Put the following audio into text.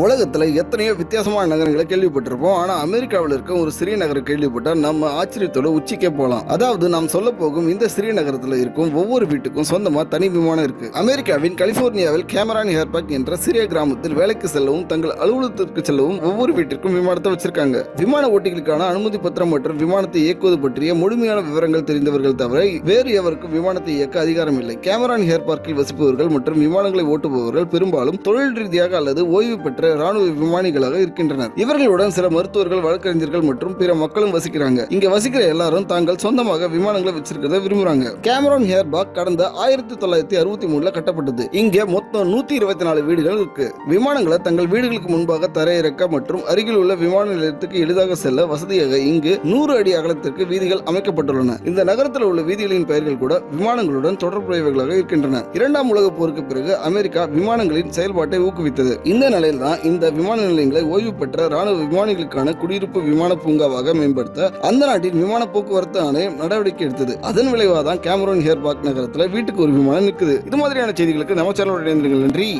உலகத்தில் எத்தனையோ வித்தியாசமான நகரங்களை கேள்விப்பட்டிருப்போம். ஆனால் அமெரிக்காவில் இருக்க ஒரு சிறிய நகரம் கேள்விப்பட்டால் நம்ம ஆச்சரியத்தோட உச்சிக்கே போகலாம் அதாவது நாம் சொல்ல போகும் இந்த சிறிய நகரத்தில் இருக்கும் ஒவ்வொரு வீட்டுக்கும் சொந்தமாக தனி விமானம் இருக்கு. அமெரிக்காவின் கலிபோர்னியாவில் கேமரான் ஹேர்பாக் என்ற சிறிய கிராமத்தில் வேலைக்கு செல்லவும் தங்கள் அலுவலகத்திற்கு செல்லவும் ஒவ்வொரு வீட்டிற்கும் விமானத்தை வச்சிருக்காங்க. விமான ஓட்டிகளுக்கான அனுமதி பத்திரம் மற்றும் விமானத்தை இயக்குவது பற்றிய முழுமையான விவரங்கள் தெரிந்தவர்கள் தவிர வேறு எவருக்கும் விமானத்தை இயக்க அதிகாரம் இல்லை. கேமரான் ஹேர்பார்க்கில் வசிப்பவர்கள் மற்றும் விமானங்களை ஓட்டுபவர்கள் பெரும்பாலும் தொழில் ரீதியாக அல்லது ஓய்வு பெற்ற ராணுவ விமானிகளாக இருக்கின்றனர். இவர்களுடன் சில மருத்துவர்கள் வழக்கறிஞர்கள் மற்றும் பிற மக்களும் வசிக்கிறாங்க. இங்க வசிக்கிற எல்லாரும் தாங்கள் சொந்தமாக விமானங்களை வச்சிருக்கிறத விரும்புறாங்க. கேமரான் ஹேர்பாக் கடந்த ஆயிரத்தி தொள்ளாயிரத்தி அறுபத்தி மூணுல கட்டப்பட்டது. இங்க மொத்தம் நூத்தி இருபத்தி நாலு வீடுகள் இருக்கு. விமானங்களை தங்கள் வீடுகளுக்கு முன்பாக தரையிறக்க மற்றும் அருகில் உள்ள விமான நிலையத்துக்கு எளிதாக செல்ல வசதியாக இங்கு நூறு அடி அகலத்திற்கு வீதிகள் அமைக்கப்பட்டுள்ளன. இந்த நகரத்தில் உள்ள வீதிகளின் பெயர்கள் கூட விமானங்களுடன் தொடர்புடையவர்களாக இருக்கின்றன. இரண்டாம் உலக போருக்கு பிறகு அமெரிக்கா விமானங்களின் செயல்பாட்டை ஊக்குவித்தது. இந்த நிலையில் தான் இந்த விமான நிலையங்களை ஓய்வு பெற்ற ராணுவ விமானிகளுக்கான குடியிருப்பு விமான பூங்காவாக மேம்படுத்த அந்த நாட்டின் விமான போக்குவரத்து ஆணையம் நடவடிக்கை எடுத்தது. அதன் விளைவாக தான் கேமரோன் ஹேர்பாக் நகரத்தில் வீட்டுக்கு ஒரு விமானம் நிற்குது. இது மாதிரியான செய்திகளுக்கு நம்ம சேனலோட நன்றி.